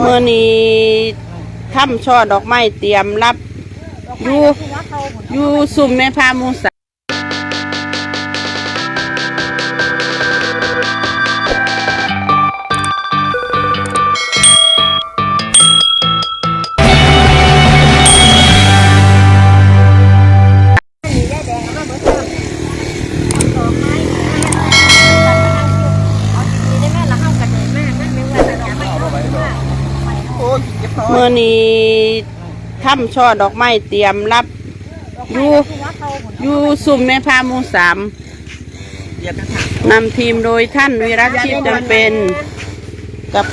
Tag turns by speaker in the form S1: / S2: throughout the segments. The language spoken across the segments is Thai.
S1: เมื่อนี้ถ้ำช่อดอกไม้เตรียมรับอยู่อยู่ซุ่มแม่พามูสา เมื่อนี้ถ้ำช่อดอกไม้เตรียมรับอยู่อยู่ซุ่มแม่พาหมูสามนำทีมโดยท่านวิรัตชีพจำเป็น กับ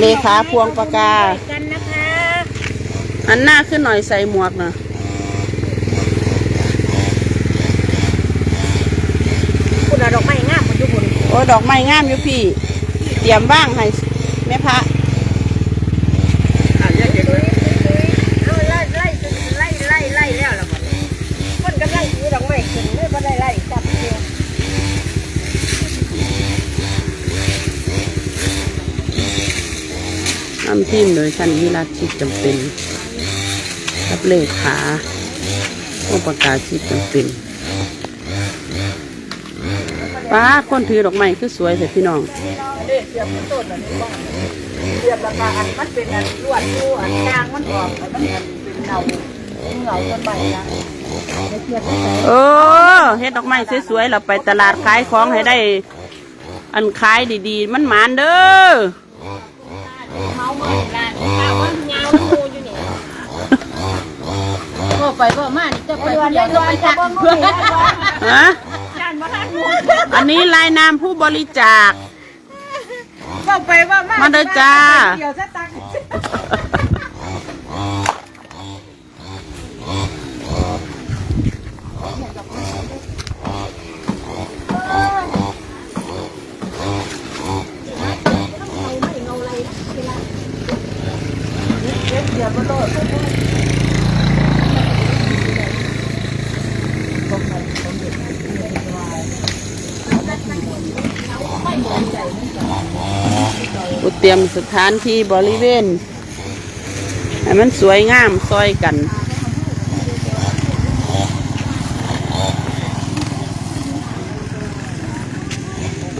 S1: เลขาพวงประกา
S2: กันนะคะ
S1: หันหน้าขึ้นหน่อยใส่หมวกนะ
S2: คุณเอาดอกไม้งามมาดูบุญ
S1: โอ้ดอกไม้งามอยู่พี่ เตรียมว่างให้แม่พระ
S2: เอาไล่ไล่ไล่ไล่ไล่แล้วล่ะมัน นกำลังซื้อดอกไม้ขึ้นเลยบ่ได้ไล่จับเดียวนำ
S1: ทีมโดยท่านวิรัตชีพจำเป็นกับเลขาพวงประกาชีพจำเป็นป้าคนถือดอกไม้คือสวยแต่พี่น้อง
S2: เด็กเสียบมันต้นอันนี้บ้างเสียบราคาอันมันเป็นอันลวดชูอันกลางมันออกอันมันเป็นเงาเงาต้นใบนะ เด็กเสียบไปใส่
S1: เออเฮ็ดดอกไม้สวยๆเราไปตลาดขายของให้ได้ อันขายดีๆ มันหมานเด้อ
S2: เมาเมื่อร้านข้าวมันยาวมันโมอยู่นี่
S3: ก็ไปก็มานี่จะไป
S2: ไป
S3: ค
S2: วัน
S3: น
S2: เดี
S3: เดี
S2: ย
S3: ยวว
S2: จะ
S3: จะ
S2: ไป
S3: ไป
S2: จั
S3: จั
S2: บบมือ
S1: ฮะ
S2: จานมาทันหมด
S1: อันนี้รายนามผู้บริจาค
S2: ก็ไปว่ามา
S1: มาเด้อจ้า
S2: เต
S1: รียมสถานที่บริเวณให้มันสวยงามซอยกัน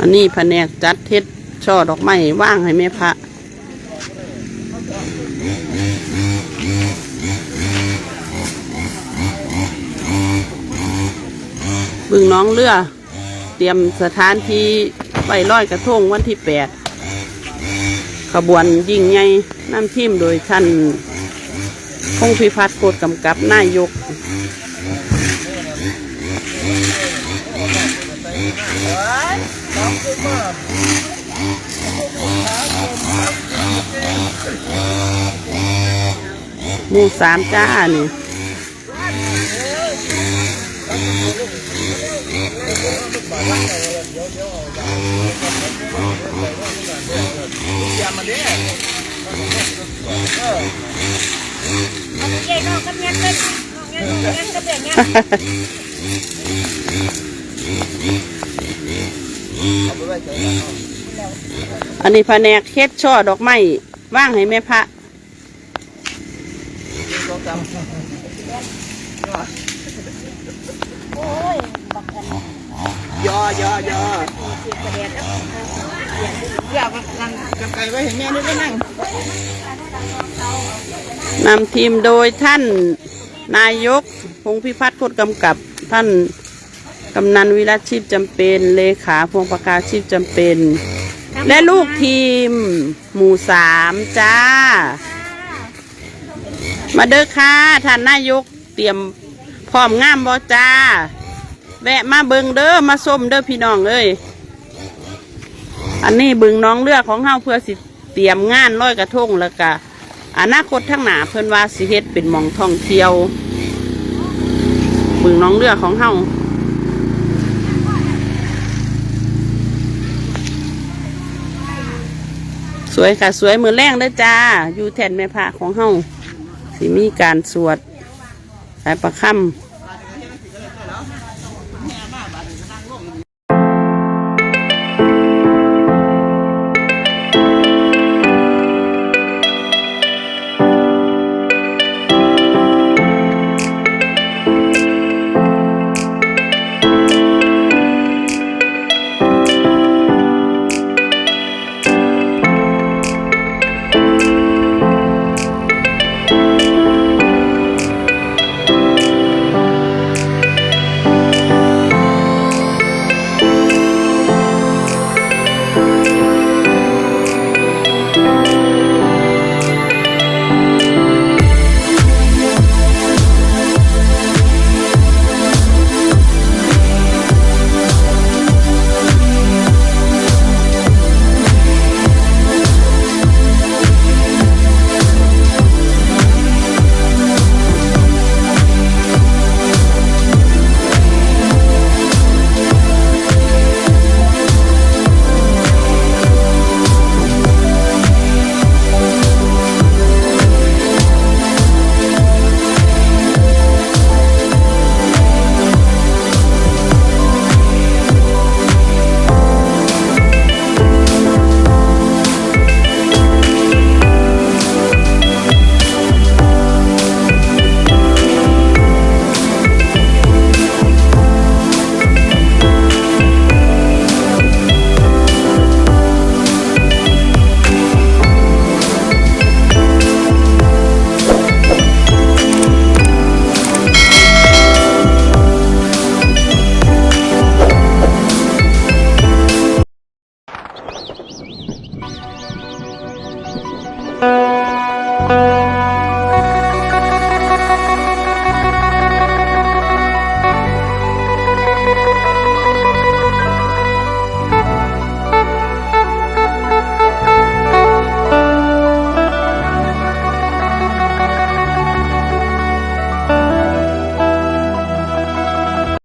S1: อันนี้แผนกจัดเทศช่อดอกไม้ว่างให้แม่พระบึงน้องเรือ เตรียมสถานที่ไปลอยกระทงวันที่แปด ขบวนยิ่งใหญ่น้ำทิมโดยท่านพงพิพัฒน์โคตรกำกับนายกมูสามจ้านี่
S2: ใหญ่น้องกับเงี้ยเป็นน้ องเงี้ยน้องเงี้ยกับเด็กเงี้ย
S1: อันนี้แผนกเฮ็ดช่อดอกไม้ว่างให้แม่พระ
S2: โอ้ยบักกัน
S1: ยอยอยอ
S2: เสียกระเด็นแล้ว
S1: อยากนั่งกับไก่ไว้เห็นแม่นี่ก็นั่งนำทีมโดยท่านนายกพงพิพัฒน์โคตรกำกับท่านกำนันวิรัชีพจำเป็นเลขาพวงประกาศชีพจำเป็น และลูกทีม หมู่สามจ้า มาเด้อค่ะท่านนายกเตรียมพร้อมงามบอจ้า แวะมาเบิงเด้อมาส้มเด้อพี่น้องเอ้ยอันนี้บึงน้องเลือกของเฮาเพื่อสิเตรียมงานร้อยกระทงแล้วก็อนาคตทั้งหนาเพิ่อนว่าสิเฮ็ดเป็นมองท่องเที่ยว บึงน้องเลือกของเฮาสวยค่ะสวยมือแรงเด้อจ้า อยู่แทนแม่พระของเฮาสิมีการสวดสายประค่ำ